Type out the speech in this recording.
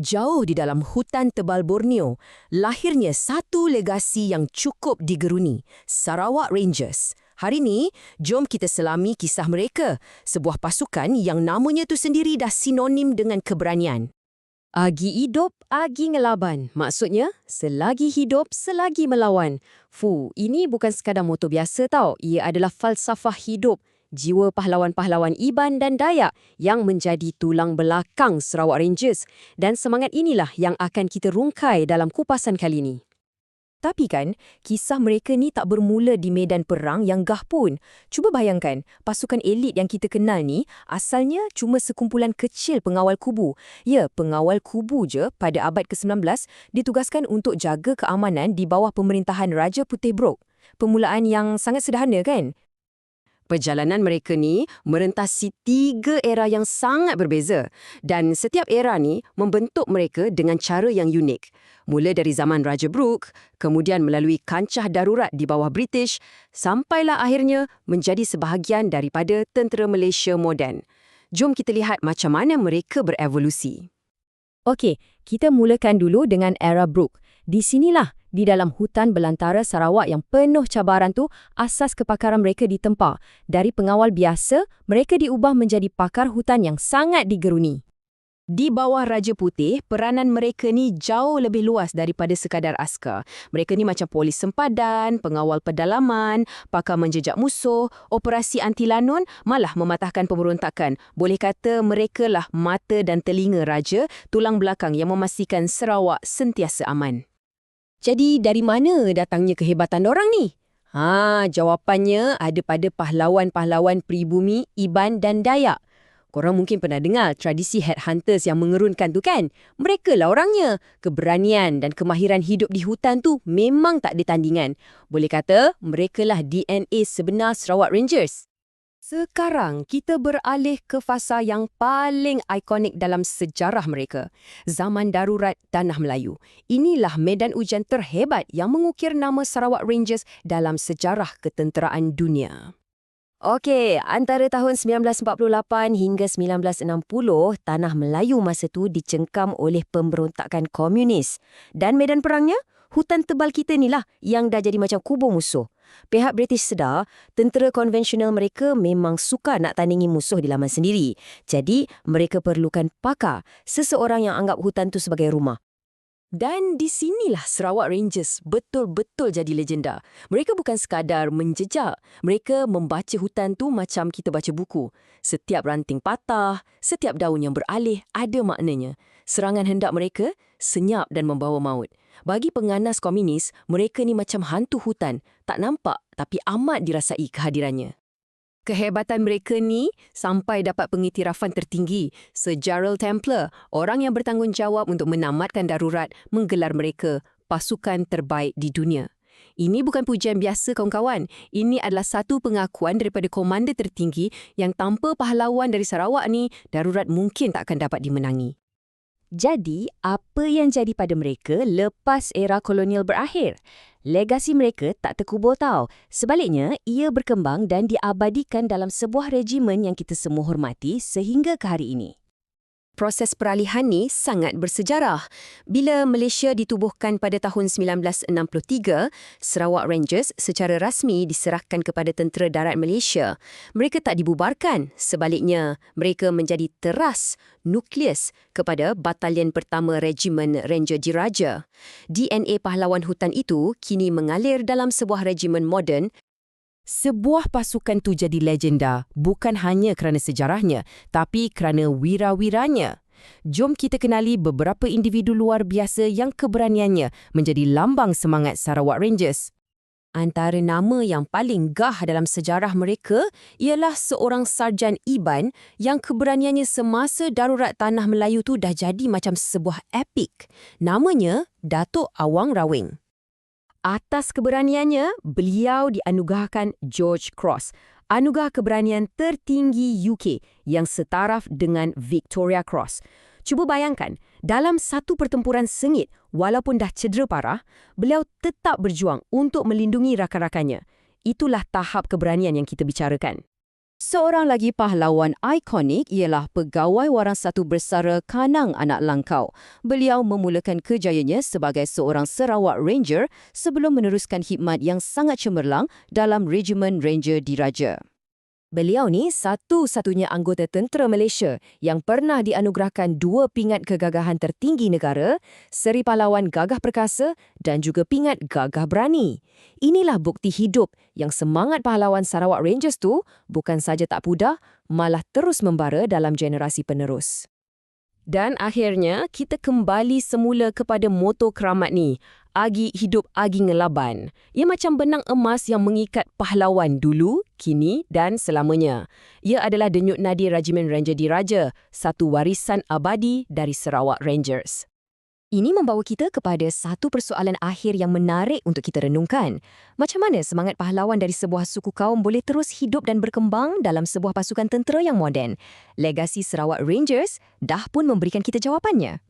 Jauh di dalam hutan tebal Borneo, lahirnya satu legasi yang cukup digeruni, Sarawak Rangers. Hari ini, jom kita selami kisah mereka, sebuah pasukan yang namanya tu sendiri dah sinonim dengan keberanian. Agi hidup, agi ngelaban. Maksudnya, selagi hidup, selagi melawan. Fu, ini bukan sekadar moto biasa tau. Ia adalah falsafah hidup jiwa pahlawan-pahlawan Iban dan Dayak yang menjadi tulang belakang Sarawak Rangers dan semangat inilah yang akan kita rungkai dalam kupasan kali ini. Tapi kan, kisah mereka ni tak bermula di medan perang yang gah pun. Cuba bayangkan, pasukan elit yang kita kenal ni asalnya cuma sekumpulan kecil pengawal kubu. Ya, pengawal kubu je pada abad ke-19 ditugaskan untuk jaga keamanan di bawah pemerintahan Raja Putih Brok. Permulaan yang sangat sederhana kan? Perjalanan mereka ni merentasi tiga era yang sangat berbeza dan setiap era ni membentuk mereka dengan cara yang unik. Mula dari zaman Raja Brooke, kemudian melalui kancah darurat di bawah British, sampailah akhirnya menjadi sebahagian daripada tentera Malaysia moden. Jom kita lihat macam mana mereka berevolusi. Okey, kita mulakan dulu dengan era Brooke. Di sinilah di dalam hutan belantara Sarawak yang penuh cabaran tu, asas kepakaran mereka ditempa. Dari pengawal biasa, mereka diubah menjadi pakar hutan yang sangat digeruni. Di bawah Raja Putih, peranan mereka ni jauh lebih luas daripada sekadar askar. Mereka ni macam polis sempadan, pengawal pedalaman, pakar menjejak musuh, operasi anti lanun, malah mematahkan pemberontakan. Boleh kata mereka lah mata dan telinga raja, tulang belakang yang memastikan Sarawak sentiasa aman. Jadi dari mana datangnya kehebatan orang ni? Ha, jawapannya ada pada pahlawan-pahlawan pribumi Iban dan Dayak. Korang mungkin pernah dengar tradisi headhunters yang mengerunkan tu kan? Mereka lah orangnya. Keberanian dan kemahiran hidup di hutan tu memang tak ada tandingan. Boleh kata, mereka lah DNA sebenar Sarawak Rangers. Sekarang kita beralih ke fasa yang paling ikonik dalam sejarah mereka, zaman darurat Tanah Melayu. Inilah medan ujian terhebat yang mengukir nama Sarawak Rangers dalam sejarah ketenteraan dunia. Okey, antara tahun 1948 hingga 1960, Tanah Melayu masa tu dicengkam oleh pemberontakan komunis. Dan medan perangnya? Hutan tebal kita ni lah yang dah jadi macam kubur musuh. Pihak British sedar, tentera konvensional mereka memang suka nak tandingi musuh di laman sendiri. Jadi, mereka perlukan pakar, seseorang yang anggap hutan tu sebagai rumah. Dan di sinilah Sarawak Rangers betul-betul jadi legenda. Mereka bukan sekadar menjejak, mereka membaca hutan tu macam kita baca buku. Setiap ranting patah, setiap daun yang beralih ada maknanya. Serangan hendak mereka senyap dan membawa maut. Bagi penganas komunis, mereka ni macam hantu hutan, tak nampak tapi amat dirasai kehadirannya. Kehebatan mereka ni sampai dapat pengiktirafan tertinggi. Sir Gerald Templar, orang yang bertanggungjawab untuk menamatkan darurat, menggelar mereka pasukan terbaik di dunia. Ini bukan pujian biasa kawan-kawan. Ini adalah satu pengakuan daripada komander tertinggi yang tanpa pahlawan dari Sarawak ni, darurat mungkin tak akan dapat dimenangi. Jadi, apa yang jadi pada mereka lepas era kolonial berakhir? Legasi mereka tak terkubur tau. Sebaliknya, ia berkembang dan diabadikan dalam sebuah regimen yang kita semua hormati sehingga ke hari ini proses peralihan ni sangat bersejarah. Bila Malaysia ditubuhkan pada tahun 1963, Sarawak Rangers secara rasmi diserahkan kepada Tentera Darat Malaysia. Mereka tak dibubarkan, sebaliknya mereka menjadi teras nukleus kepada Batalion Pertama Regimen Ranger Diraja. DNA pahlawan hutan itu kini mengalir dalam sebuah regimen moden sebuah pasukan tu jadi legenda bukan hanya kerana sejarahnya, tapi kerana wira-wiranya. Jom kita kenali beberapa individu luar biasa yang keberaniannya menjadi lambang semangat Sarawak Rangers. Antara nama yang paling gah dalam sejarah mereka ialah seorang sarjan Iban yang keberaniannya semasa darurat tanah Melayu tu dah jadi macam sebuah epik. Namanya Datuk Awang Rawing. Atas keberaniannya, beliau dianugerahkan George Cross, anugerah keberanian tertinggi UK yang setaraf dengan Victoria Cross. Cuba bayangkan, dalam satu pertempuran sengit, walaupun dah cedera parah, beliau tetap berjuang untuk melindungi rakan-rakannya. Itulah tahap keberanian yang kita bicarakan. Seorang lagi pahlawan ikonik ialah pegawai warang satu bersara Kanang Anak Langkau. Beliau memulakan kerjayanya sebagai seorang Sarawak Ranger sebelum meneruskan khidmat yang sangat cemerlang dalam Regimen Ranger Diraja. Beliau ni satu-satunya anggota tentera Malaysia yang pernah dianugerahkan dua pingat kegagahan tertinggi negara, Seri Pahlawan Gagah Perkasa dan juga pingat Gagah Berani. Inilah bukti hidup yang semangat pahlawan Sarawak Rangers tu bukan saja tak pudar, malah terus membara dalam generasi penerus. Dan akhirnya, kita kembali semula kepada moto keramat ni. Agi hidup Agi ngelaban. Ia macam benang emas yang mengikat pahlawan dulu, kini dan selamanya. Ia adalah denyut nadi Regimen Ranger Diraja, satu warisan abadi dari Sarawak Rangers. Ini membawa kita kepada satu persoalan akhir yang menarik untuk kita renungkan. Macam mana semangat pahlawan dari sebuah suku kaum boleh terus hidup dan berkembang dalam sebuah pasukan tentera yang moden? Legasi Sarawak Rangers dah pun memberikan kita jawapannya.